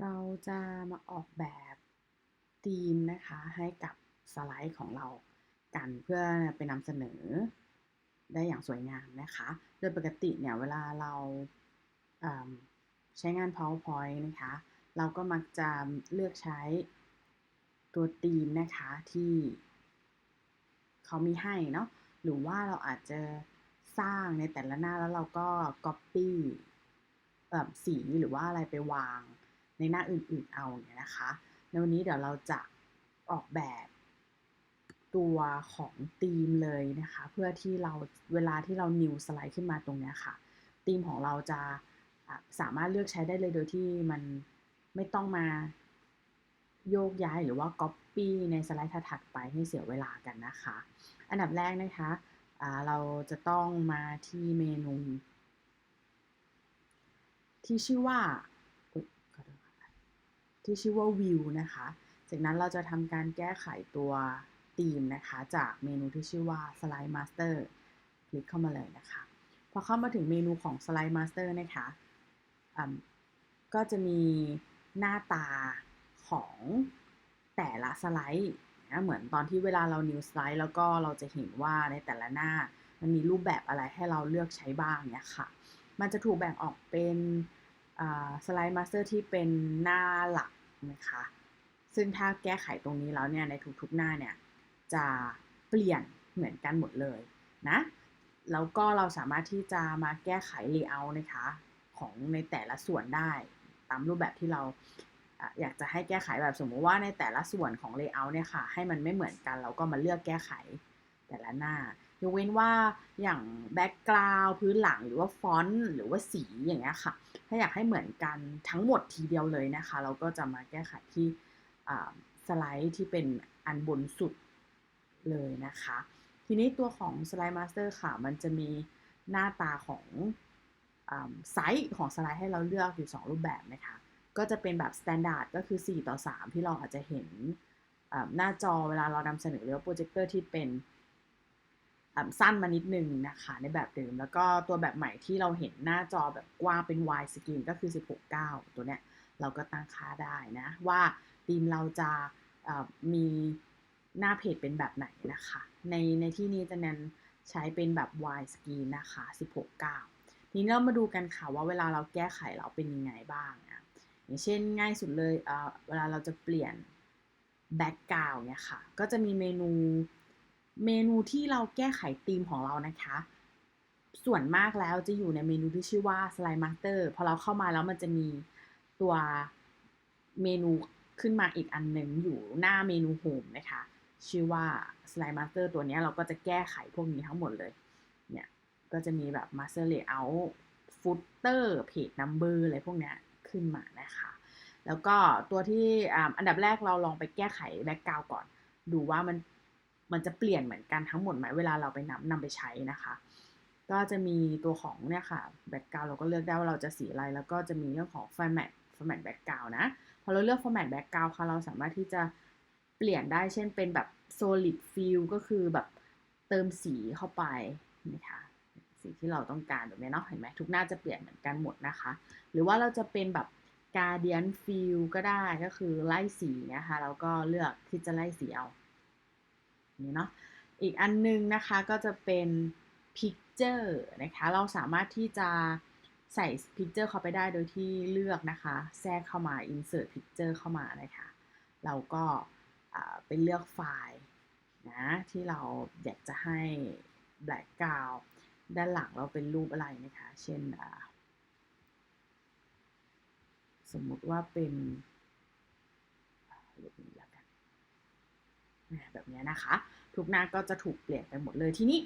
เราจะมาออกแบบธีมนะคะให้กับสไลด์ของเรากันเพื่อไปนำเสนอได้อย่างสวยงามนะคะ โดยปกติเนี่ยเวลาเราใช้งาน PowerPoint นะคะ เราก็มักจะเลือกใช้ตัวธีมนะคะที่เขามีให้เนาะ หรือว่าเราอาจจะสร้างในแต่ละหน้าแล้วเราก็ Copy สีหรือว่าอะไรไปวาง ในหน้าอื่นๆเอาเนี่ยนะคะในวันนี้เดี๋ยวเราจะออกแบบตัวของธีมเลยนะคะ เพื่อที่เราเวลาที่เรา new สไลด์ขึ้นมาตรงนี้ค่ะธีมของเราจะสามารถเลือกใช้ได้เลยโดยที่มันไม่ต้องมาโยกย้ายหรือว่า copy ในสไลด์ถัดไปให้เสียเวลากันนะคะ อันดับแรกนะคะเราจะต้องมาที่เมนู ที่ชื่อว่า ที่ชื่อว่า view นะคะ จากนั้นเราจะทำการแก้ไขตัวธีมนะคะ จากเมนูที่ชื่อว่า slide master คลิกเข้ามาเลยนะคะ พอเข้ามาถึงเมนูของ slide master นะคะก็จะมีหน้าตาของแต่ละสไลด์นะเหมือนตอนที่เวลาเรา new slide แล้วก็เราจะเห็นว่าในแต่ละหน้ามันมีรูปแบบอะไรให้เราเลือกใช้บ้างเนี่ยค่ะ มันจะถูกแบ่งออกเป็น สไลด์มาสเตอร์ที่เป็นหน้าหลักนะคะ ซึ่งถ้าแก้ไขตรงนี้แล้วเนี่ยในทุกๆหน้าเนี่ยจะเปลี่ยนเหมือนกันหมดเลยนะ แล้วก็เราสามารถที่จะมาแก้ไข layout นะคะของในแต่ละส่วนได้ตามรูปแบบที่เราอยากจะให้แก้ไขแบบสมมุติว่าในแต่ละส่วนของ layout เนี่ยค่ะให้มันไม่เหมือนกันเราก็มาเลือกแก้ไขแต่ละหน้า ยกเว้นว่าอย่างแบ็กกราวด์พื้นหลังหรือว่าฟอนต์หรือว่าสีอย่างเงี้ยค่ะ ถ้าอยากให้เหมือนกันทั้งหมดทีเดียวเลยนะคะ เราก็จะมาแก้ไขที่สไลด์ที่เป็นอันบนสุดเลยนะคะ ทีนี้ตัวของสไลด์มาสเตอร์ค่ะ มันจะมีหน้าตาของไซส์ของสไลด์ให้เราเลือกอยู่ 2 รูปแบบนะคะ ก็จะเป็นแบบสแตนดาร์ดก็คือ 4 ต่อ 3 ที่เราอาจจะเห็นหน้าจอเวลาเรานำเสนอหรือโปรเจคเตอร์ที่เป็น สั้นมานิดนึงนะคะในแบบเดิม แล้วก็ตัวแบบใหม่ที่เราเห็นหน้าจอแบบกว้างเป็น wide screen ก็คือ 16.9 ตัวเนี้ยเราก็ตั้งค่าได้นะ ว่าธีมเราจะมีหน้าเพจเป็นแบบไหนนะคะ ในในที่นี้จะเน้นใช้เป็นแบบ wide screen นะคะ 16.9 ทีนี้เรามาดูกันค่ะว่าเวลาเราแก้ไขเราเป็นยังไงบ้างนะอย่างเช่นง่ายสุดเลยเเวลาเราจะเปลี่ยน background เนี่ยค่ะ ก็จะมีเมนู เมนูที่เราแก้ไขธีมของเรานะคะ ส่วนมากแล้วจะอยู่ในเมนูที่ชื่อว่า Slide Master พอเราเข้ามาแล้วมันจะมีตัวเมนูขึ้นมาอีกอันหนึ่งอยู่หน้าเมนู Home นะคะ ชื่อว่า Slide Master ตัวนี้เราก็จะแก้ไขพวกนี้ทั้งหมดเลย เนี่ย ก็จะมีแบบ Master Layout Footer Page Number อะไรพวกนี้ขึ้นมานะคะ แล้วก็ตัวที่อันดับแรกเราลองไปแก้ไขแบ็กกราวก่อน ดูว่ามัน มันจะเปลี่ยนเหมือนกันทั้งหมดไหมเวลาเราไปนำนำไปใช้นะคะ ก็จะมีตัวของเนี่ยค่ะแบ็กกราวเราก็เลือกได้ว่าเราจะสีอะไร แล้วก็จะมีเรื่องของ format format background นะ พอเราเลือก format background ค่ะ เราสามารถที่จะเปลี่ยนได้ เช่นเป็นแบบ solid fill ก็คือแบบเติมสีเข้าไปนะคะ สีที่เราต้องการแบบนี้เนาะ เห็นไหมทุกหน้าจะเปลี่ยนเหมือนกันหมดนะคะ หรือว่าเราจะเป็นแบบ guardian fill ก็ได้ ก็คือไล่สีนะคะ แล้วก็เลือกที่จะไล่สีเอา นี้เนาะอีกอันนึงนะคะก็จะเป็น Picture นะคะเราสามารถที่จะใส่ Picture เข้าไปได้โดยที่เลือกนะคะ แทรกเข้ามา Insert Picture เข้ามานะคะเราก็ไปเลือกไฟล์นะที่เราอยากจะให้ background ด้านหลังเราเป็นรูปอะไรนะคะ เช่นสมมุติว่าเป็นรูปนี้แล้วกัน แบบนี้นะคะ ทุกหน้าก็จะถูกเปลี่ยนไปหมดเลยทีนี้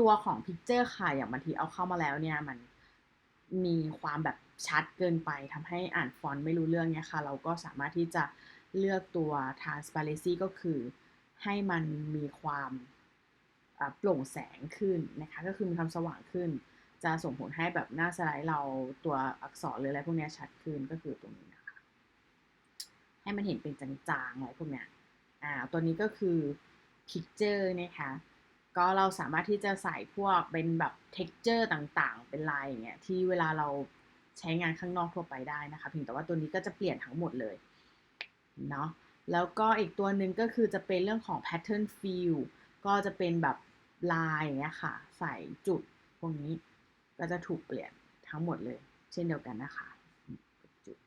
ตัวของพิกเจอร์ค่ะอย่างบางทีเอาเข้ามาแล้วเนี่ยมันมีความแบบชัดเกินไปทำให้อ่านฟอนต์ไม่รู้เรื่องเนี่ยค่ะ เราก็สามารถที่จะเลือกตัว transparency ก็คือให้มันมีความโปร่งแสงขึ้นนะคะ ก็คือมีความสว่างขึ้น จะส่งผลให้แบบหน้าสไลด์เราตัวอักษรหรืออะไรพวกนี้ชัดขึ้นก็คือตรงนี้นะคะ ให้มันเห็นเป็นจางๆอะไรพวกเนี้ย อ่าตัวนี้ก็คือ picture นะคะ ก็เราสามารถที่จะใส่พวกเป็นแบบ texture ต่างๆ เป็นลายอย่างเงี้ยที่เวลาเราใช้งานข้างนอกทั่วไปได้นะคะเพียงแต่ว่าตัวนี้ก็จะเปลี่ยนทั้งหมดเลยเนาะแล้วก็อีกตัวหนึ่งก็คือจะเป็นเรื่องของ pattern fill ก็จะเป็นแบบลายอย่างเงี้ยค่ะ ใส่จุดพวกนี้ก็จะถูกเปลี่ยนทั้งหมดเลย เช่นเดียวกันนะคะจุด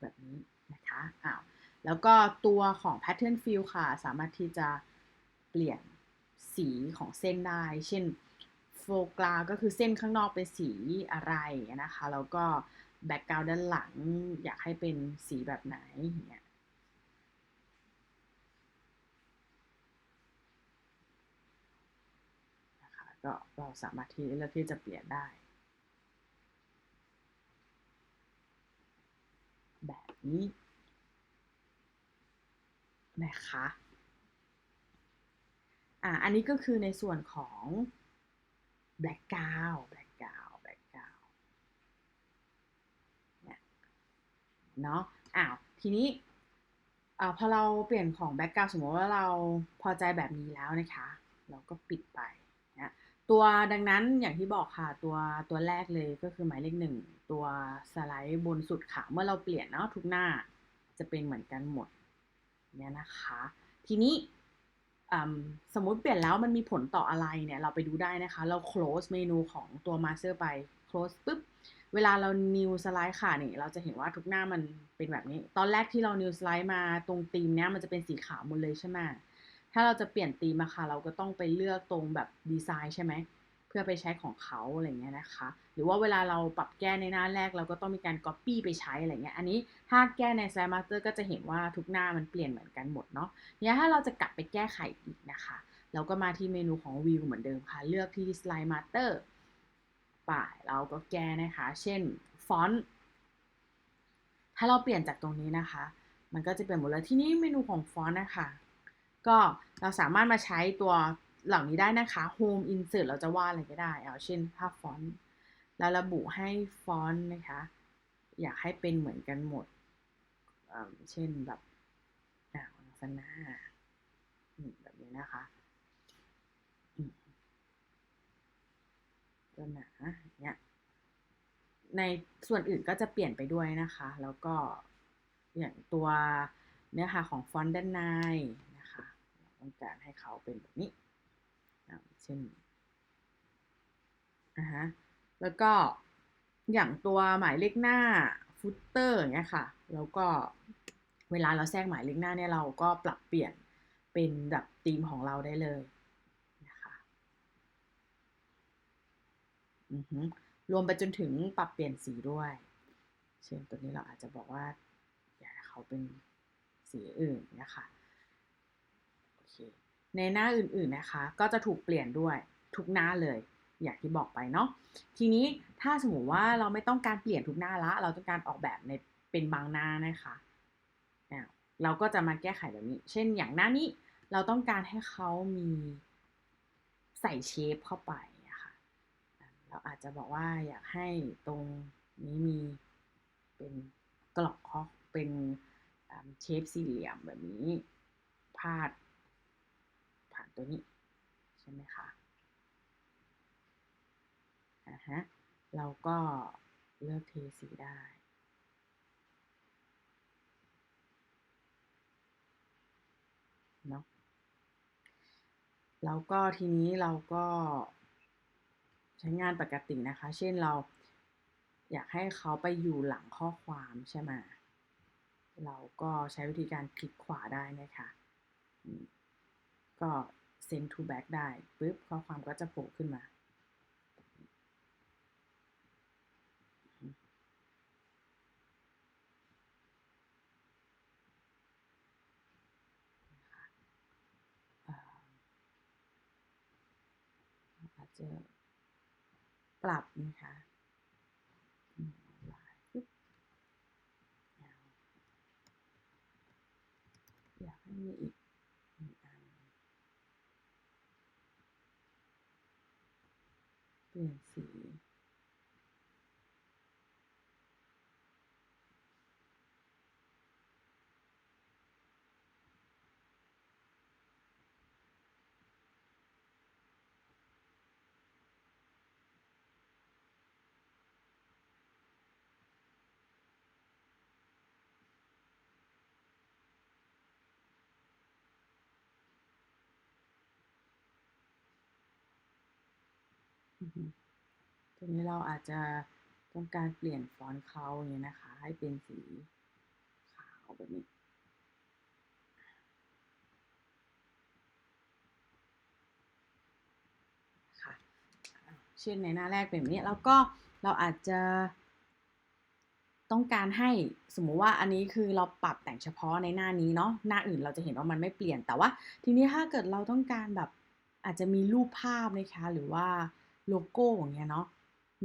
แบบนี้นะคะ อ้าวแล้วก็ตัวของ pattern fill ค่ะ สามารถที่จะเปลี่ยนสีของเส้นได้ เช่นโฟกราก็คือเส้นข้างนอกเป็นสีอะไรนะคะ แล้วก็แบ็กกราวด์ด้านหลังอยากให้เป็นสีแบบไหนเนี่ยนะคะก็เราสามารถที่เลือกที่จะเปลี่ยนได้ แบบนี้ นะคะอ่าอันนี้ก็คือในส่วนของ background background background เนี่ยเนาะอ้าวทีนี้อ่าพอเราเปลี่ยนของ background สมมติว่าเราพอใจแบบนี้แล้วนะคะ เราก็ปิดไปนะตัวดังนั้นอย่างที่บอกค่ะตัวตัวแรกเลยก็คือหมายเลขหนึ่งตัวสไลด์บนสุดค่ะ เมื่อเราเปลี่ยนเนาะทุกหน้าจะเป็นเหมือนกันหมด เนี่ยนะคะ ทีนี้สมมติเปลี่ยนแล้วมันมีผลต่ออะไรเนี่ย เราไปดูได้นะคะ เรา close เมนูของตัว master ไป close ปุ๊บ เวลาเรา new slide ค่ะนี่เราจะเห็นว่าทุกหน้ามันเป็นแบบนี้ ตอนแรกที่เรา new slide มาตรงธีมเนี้ยมันจะเป็นสีขาวหมดเลยใช่ไหมถ้าเราจะเปลี่ยนธีมมาค่ะ เราก็ต้องไปเลือกตรงแบบดีไซน์ใช่ไหม พื่อไปใช้ของเขาอะไรเงี้ยนะคะ หรือว่าเวลาเราปรับแก้ในหน้าแรกเราก็ต้องมีการ Copy ไปใช้อะไรเงี้ย อันนี้ถ้าแก้ใน Slide Master ก็จะเห็นว่าทุกหน้ามันเปลี่ยนเหมือนกันหมดเนาะเนี่ยถ้าเราจะกลับไปแก้ไขอีกนะคะ เราก็มาที่เมนูของ View เหมือนเดิมค่ะ เลือกที่ Slide Master ป่าเราก็แก้นะคะ เช่นฟอนต์ ถ้าเราเปลี่ยนจากตรงนี้นะคะ มันก็จะเปลี่ยนหมดเลยที่นี้เมนูของฟอนต์นะคะ ก็เราสามารถมาใช้ตัว เหล่านี้ได้นะคะ Home Insert เราจะวาดอะไรก็ได้เอาเช่นภาพฟอนต์แล้วระบุให้ฟอนต์นะคะ อยากให้เป็นเหมือนกันหมด เช่นแบบอ่าลักษณะแบบนี้นะคะตัวหนาเนี้ยในส่วนอื่นก็จะเปลี่ยนไปด้วยนะคะ แล้วก็อย่างตัวเนื้อหาของฟอนต์ด้านในนะคะ ต้องการให้เขาเป็นแบบนี้ เช่นนะฮะแล้วก็อย่างตัวหมายเลขหน้าฟุตเตอร์เงี้ยค่ะ แล้วก็เวลาเราแทรกหมายเลขหน้าเนี่ยเราก็ปรับเปลี่ยนเป็นแบบธีมของเราได้เลยนะคะรวมไปจนถึงปรับเปลี่ยนสีด้วย เช่นตัวนี้เราอาจจะบอกว่า อยากให้เขาเป็นสีอื่นนะคะโอเค ในหน้าอื่นๆนะคะ ก็จะถูกเปลี่ยนด้วยทุกหน้าเลย อย่างที่บอกไปเนาะทีนี้ถ้าสมมติว่าเราไม่ต้องการเปลี่ยนทุกหน้าละ เราต้องการออกแบบในเป็นบางหน้านะคะเราก็จะมาแก้ไขแบบนี้ เช่นอย่างหน้านี้เราต้องการให้เขามีใส่เชฟเข้าไปนะคะเราอาจจะบอกว่าอยากให้ตรงนี้มีเป็นกรอกคอกเป็นเชฟสี่เหลี่ยมแบบนี้พาด ตัวนี้ ใช่ไหมคะอ่าฮะเราก็เลือกเทสีได้เนาะแล้วก็ทีนี้เราก็ใช้งานปกตินะคะ เช่นเราอยากให้เขาไปอยู่หลังข้อความใช่ไหมเราก็ใช้วิธีการคลิกขวาได้นะคะ ก็ send to back ได้ปุ๊บข้อความก็จะโผล่ขึ้นมาอาจจะปรับนะคะอยากให้มีอีกเปลี่ยนสี ทีนี้เราอาจจะต้องการเปลี่ยนฟอนต์เขาอย่างนี้นะคะ ให้เป็นสีขาวแบบนี้ค่ะเช่นในหน้าแรกเป็นแบบนี้แล้วก็เราอาจจะต้องการให้สมมุติว่าอันนี้คือเราปรับแต่งเฉพาะในหน้านี้เนาะหน้าอื่นเราจะเห็นว่ามันไม่เปลี่ยนแต่ว่า ทีนี้ถ้าเกิดเราต้องการแบบอาจจะมีรูปภาพนะคะหรือว่า โลโก้อย่างเงี้ยเนาะ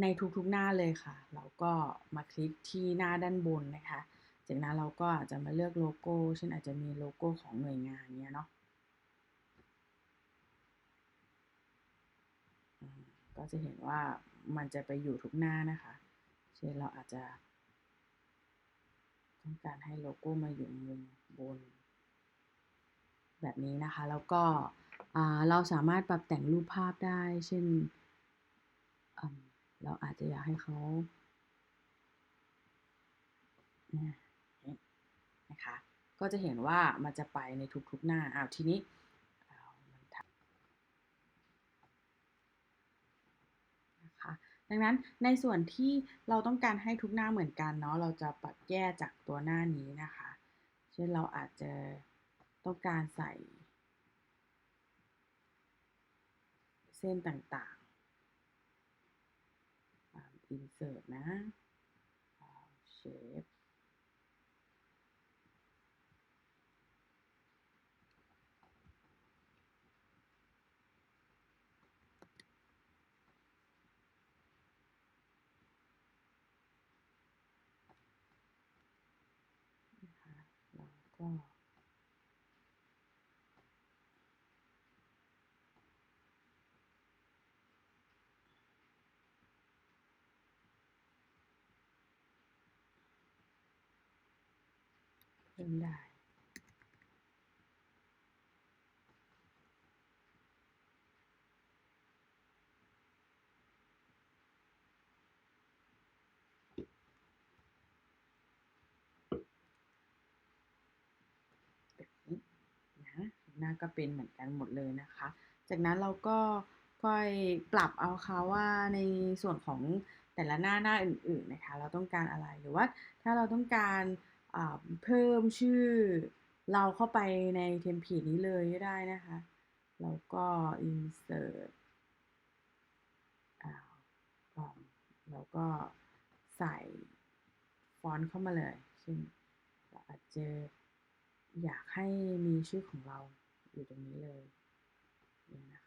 ในทุกๆหน้าเลยค่ะ เราก็มาคลิกที่หน้าด้านบนนะคะ จากนั้นเราก็อาจจะมาเลือกโลโก้เช่นอาจจะมีโลโก้ของหน่วยงานเนี้ยเนาะก็จะเห็นว่ามันจะไปอยู่ทุกหน้านะคะ เช่นเราอาจจะ ต้องการให้โลโก้มาอยู่มุมบน แบบนี้นะคะ แล้วก็เราสามารถปรับแต่งรูปภาพได้ เช่น เราอาจจะอยากให้เขานะคะก็จะเห็นว่ามันจะไปในทุกๆหน้าอ้าวทีนี้ดังนั้นในส่วนที่เราต้องการให้ทุกหน้าเหมือนกันเนาะเราจะปรับแยกจากตัวหน้านี้นะคะ เช่นเราอาจจะต้องการใส่ เส้นต่างๆ insert นะ shape ก็เพิ่มได้ นะหน้าก็เป็นเหมือนกันหมดเลยนะคะ จากนั้นเราก็ค่อยปรับเอาค่ะว่าในส่วนของแต่ละหน้าหน้าอื่นๆนะคะ เราต้องการอะไรหรือว่าถ้าเราต้องการ เพิ่มชื่อเราเข้าไปในเทมเพลตนี้เลยก็ได้นะคะ แล้วก็ insert แล้วก็ใส่ฟอนต์เข้ามาเลยเช่นเราอาจจะอยากให้มีชื่อของเราอยู่ตรงนี้เลยนี่นะคะ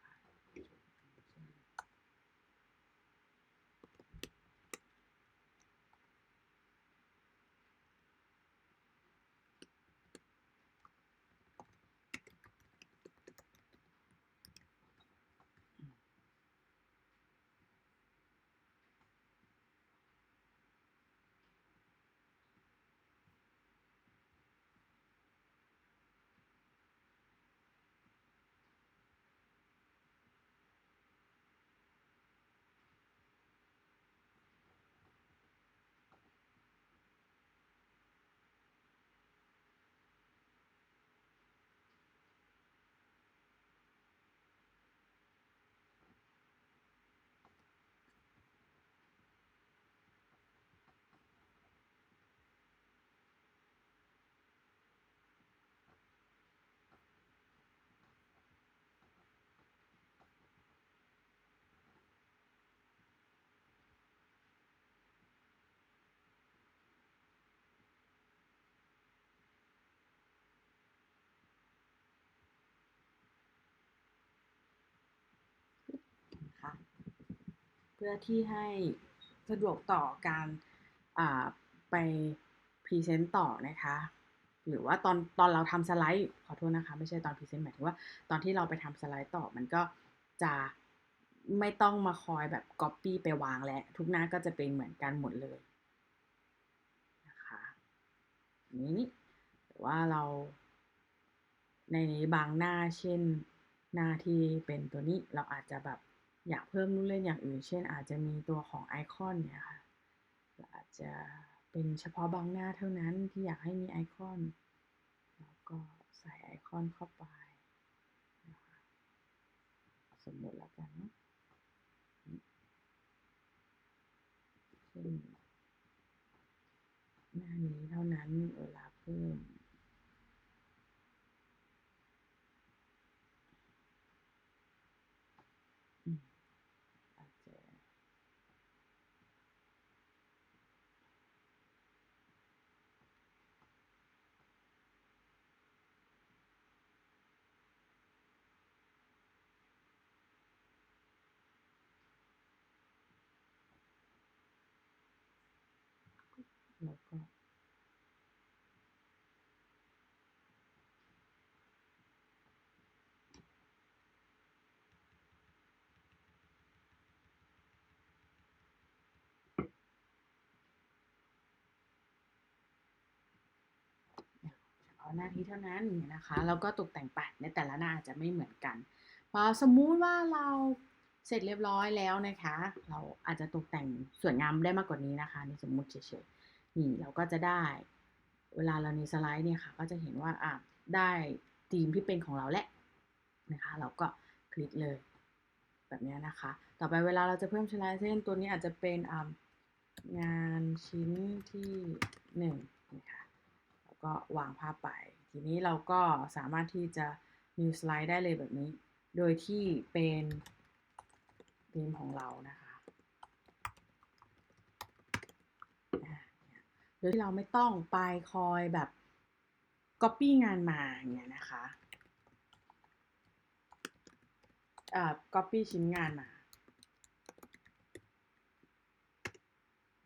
พื่อที่ให้สะดวกต่อการไปพรีเซนต์ต่อนะคะ หรือว่าตอนตอนเราทำสไลด์ขอโทษนะคะ ไม่ใช่ตอนพรีเซนต์หมายถึงว่าตอนที่เราไปทำสไลด์ต่อมันก็จะไม่ต้องมาคอยแบบก๊อปปี้ไปวางแล้ว ทุกหน้าก็จะเป็นเหมือนกันหมดเลยนะคะนี้หรือว่าเราในบางหน้าเช่นหน้าที่เป็นตัวนี้เราอาจจะแบบ อยากเพิ่มนู่นเล่นอย่างอื่น เช่น อาจจะมีตัวของไอคอนเนี่ยค่ะอาจจะเป็นเฉพาะบางหน้าเท่านั้นที่อยากให้มีไอคอน แล้วก็ใส่ไอคอนเข้าไปนะคะสมมติแล้วกันเนาะช่นหน้านี้เท่านั้นเวลาเพิ่ม อืมอาจจะ แล้วก็เฉพาหน้าที่เท่านั้นเนี่ยนะคะแล้วก็ตกแต่งปัดในแต่ละหน้าอาจจะไม่เหมือนกันพอสมมุติว่าเราเสร็จเรียบร้อยแล้วนะคะ เราอาจจะตกแต่งสวยงามได้มากกว่านี้นะคะ ในสมมุติเฉยๆ นี่เราก็จะได้ เวลาเราในสไลด์เนี่ยค่ะ ก็จะเห็นว่าอะได้ธีมที่เป็นของเราแหละนะคะ เราก็คลิกเลย แบบนี้นะคะ ต่อไปเวลาเราจะเพิ่มชลายเส้นตัวนี้อาจจะเป็นอ่างานชิ้นที่หนึ่งนะคะแล้วก็วางภาพไป ทีนี้เราก็สามารถที่จะ new slide ได้เลยแบบนี้ โดยที่เป็นธีมของเรานะคะเนี่ย โดยที่เราไม่ต้องไปคอยแบบ copy งานมาอย่างเงี้ยนะคะอ่า copy ชิ้นงานมา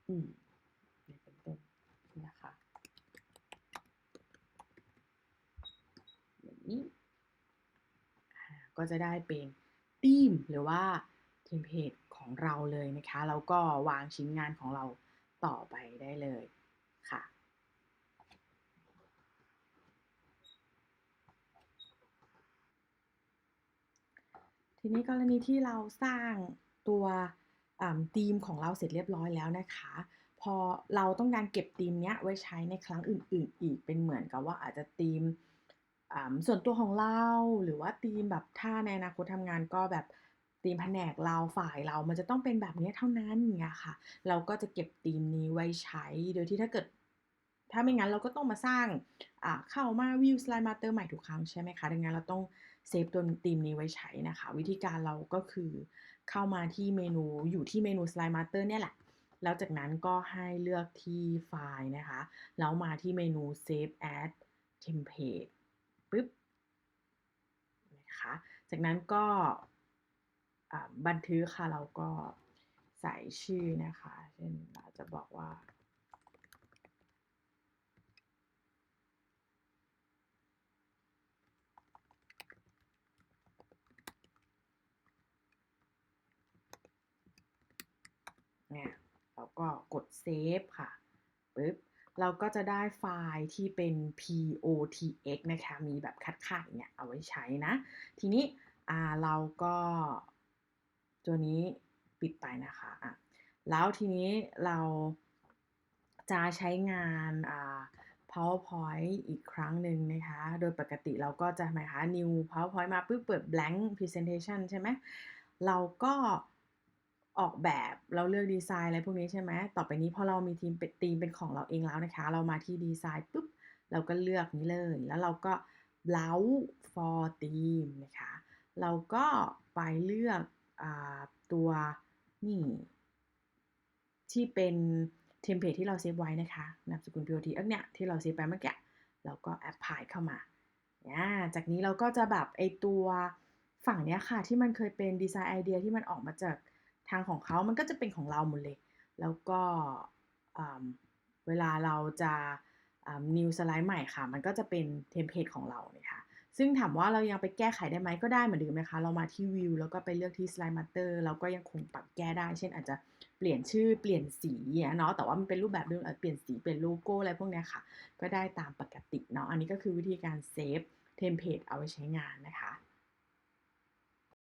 อืมนี่เป็นต้นนะคะอย่างนี้ก็จะได้เป็นธีมหรือว่าเทมเพลตของเราเลยนะคะ แล้วก็วางชิ้นงานของเราต่อไปได้เลย ค่ะ ทีนี้กรณีที่เราสร้างตัวธีมของเราเสร็จเรียบร้อยแล้วนะคะ พอเราต้องการเก็บธีมเนี้ยไว้ใช้ในครั้งอื่น ๆ อีกเป็นเหมือนกับว่าอาจจะธีมส่วนตัวของเราหรือว่าธีมแบบถ้าในอนาคตทำงานก็แบบ ธีมแผนกเราฝ่ายเรามันจะต้องเป็นแบบนี้เท่านั้นอย่างเงี้ยค่ะ เราก็จะเก็บธีมนี้ไว้ใช้ โดยที่ถ้าเกิด ถ้าไม่งั้นเราก็ต้องมาสร้างเข้ามาวิวสไลด์มาเตอร์ใหม่ทุกครั้งใช่ไหมคะดังนั้นเราต้องเซฟตัวธีมนี้ไว้ใช้นะคะ วิธีการเราก็คือเข้ามาที่เมนูอยู่ที่เมนู Slide Master เนี่ยแหละแล้วจากนั้นก็ให้เลือกที่ไฟล์นะคะ แล้วมาที่เมนู Save as Template ปึ๊บนะคะ จากนั้นก็ บันทึกค่ะเราก็ใส่ชื่อนะคะ เช่นเราจะบอกว่า เนี่ยเราก็กดเซฟค่ะปึ๊บเราก็จะได้ไฟล์ที่เป็น POTX นะคะ มีแบบคัดค่ายเงี้ยเอาไว้ใช้นะ ทีนี้เราก็ ตัวนี้ปิดไปนะคะอะแล้วทีนี้เราจะใช้งานอ่า PowerPoint อีกครั้งหนึ่งนะคะ โดยปกติเราก็จะหมายคะ new PowerPoint มาปุ๊บเปิด blank presentation ใช่ไหม เราก็ออกแบบเราเลือกดีไซน์อะไรพวกนี้ใช่ไหม ต่อไปนี้พอเรามีทีมเป็นทีมเป็นของเราเองแล้วนะคะ เรามาที่ดีไซน์ปุ๊บ เราก็เลือกนี้เลย แล้วเราก็ browse for theme นะคะ เราก็ไปเลือก ตัวนี่ ที่เป็นเทมเพลตที่เราเซฟไว้นะคะนามสกุล POT เอ้เนี่ยที่เราเซฟไปเมื่อกี้เราก็แอปพลายเข้ามาจากนี้เราก็จะแบบไอตัวฝั่งเนี้ยค่ะ ที่มันเคยเป็นดีไซน์ไอเดียที่มันออกมาจากทางของเขา มันก็จะเป็นของเราหมดเลย แล้วก็เวลาเราจะ new slide ใหม่ค่ะ มันก็จะเป็นเทมเพลตของเราเนี่ยค่ะ ซึ่งถามว่าเรายังไปแก้ไขได้ไหมก็ได้เหมือนเดิมนะคะ เรามาที่วิวแล้วก็ไปเลือกที่ slide master เราก็ยังคงปรับแก้ได้ เช่นอาจจะเปลี่ยนชื่อเปลี่ยนสีเนาะแต่ว่ามันเป็นรูปแบบเดิมเปลี่ยนสีเปลี่ยนโลโก้อะไรพวกนี้ค่ะ ก็ได้ตามปกติเนาะอันนี้ก็คือวิธีการเซฟเทมเพลตเอาไว้ใช้งานนะคะ